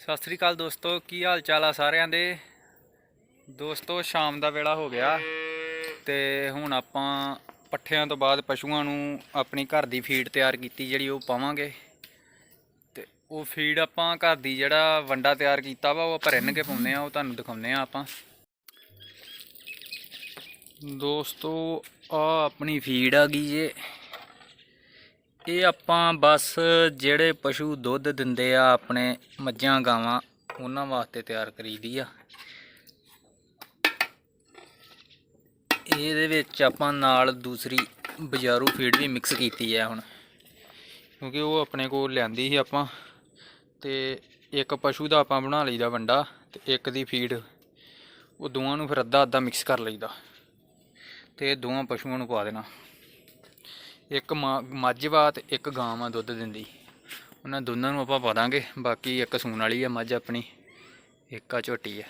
ਸਤਿ ਸ੍ਰੀ ਅਕਾਲ ਦੋਸਤੋ, ਕੀ ਹਾਲ ਚਾਲ ਆ ਸਾਰਿਆਂ ਦੇ? ਦੋਸਤੋ, ਸ਼ਾਮ ਦਾ ਵੇਲਾ ਹੋ ਗਿਆ ਤੇ ਹੁਣ ਆਪਾਂ ਪੱਠਿਆਂ ਤੋਂ ਬਾਅਦ ਪਸ਼ੂਆਂ ਨੂੰ ਆਪਣੀ ਘਰ ਦੀ ਫੀਡ ਤਿਆਰ ਕੀਤੀ ਜਿਹੜੀ ਉਹ ਪਾਵਾਂਗੇ। ਤੇ ਉਹ ਫੀਡ ਆਪਾਂ ਘਰ ਦੀ ਜਿਹੜਾ ਵੰਡਾ ਤਿਆਰ ਕੀਤਾ ਵਾ, ਉਹ ਆਪਾਂ ਰਿੰਨ ਕੇ ਪਾਉਂਦੇ ਆ ਉਹ ਤੁਹਾਨੂੰ ਦਿਖਾਉਂਦੇ ਆ ਆਪਾਂ। ਦੋਸਤੋ ਆ ਆਪਣੀ ਫੀਡ ਆ ਗਈ ਜੇ। ਇਹ ਆਪਾਂ ਬਸ ਜਿਹੜੇ ਪਸ਼ੂ ਦੁੱਧ ਦਿੰਦੇ ਆ ਆਪਣੇ ਮੱਝਾਂ, ਗਾਵਾਂ, ਉਹਨਾਂ ਵਾਸਤੇ ਤਿਆਰ ਕਰੀਦੀ ਆ। ਇਹਦੇ ਵਿੱਚ ਆਪਾਂ ਨਾਲ ਦੂਸਰੀ ਬਾਜ਼ਾਰੂ ਫੀਡ ਵੀ ਮਿਕਸ ਕੀਤੀ ਹੈ ਹੁਣ। ਕਿਉਂਕਿ ਉਹ ਆਪਣੇ ਕੋਲ ਲਿਆਂਦੀ ਸੀ ਆਪਾਂ, ਤੇ ਇੱਕ ਪਸ਼ੂ ਦਾ ਆਪਾਂ ਬਣਾ ਲਈਦਾ ਵੰਡਾ ਤੇ ਇੱਕ ਦੀ ਫੀਡ। ਉਹ ਦੋਵਾਂ ਨੂੰ ਫਿਰ ਅੱਧਾ ਅੱਧਾ ਮਿਕਸ ਕਰ ਲਈਦਾ। ਤੇ ਦੋਵਾਂ ਪਸ਼ੂਆਂ ਨੂੰ ਪਾ ਦੇਣਾ। ਇੱਕ ਮਾਂ- ਮੱਝ ਵਾ ਤੇ ਇੱਕ ਗਾਂ ਵਾ ਦੁੱਧ ਦਿੰਦੀ। ਉਹਨਾਂ ਦੋਨਾਂ ਨੂੰ ਆਪਾਂ ਪਾ ਦਾਂਗੇ। ਬਾਕੀ ਇੱਕ ਸੂਣ ਵਾਲੀ ਆ, ਮੱਝ ਆਪਣੀ। ਇੱਕ ਆ ਝੋਟੀ ਆ।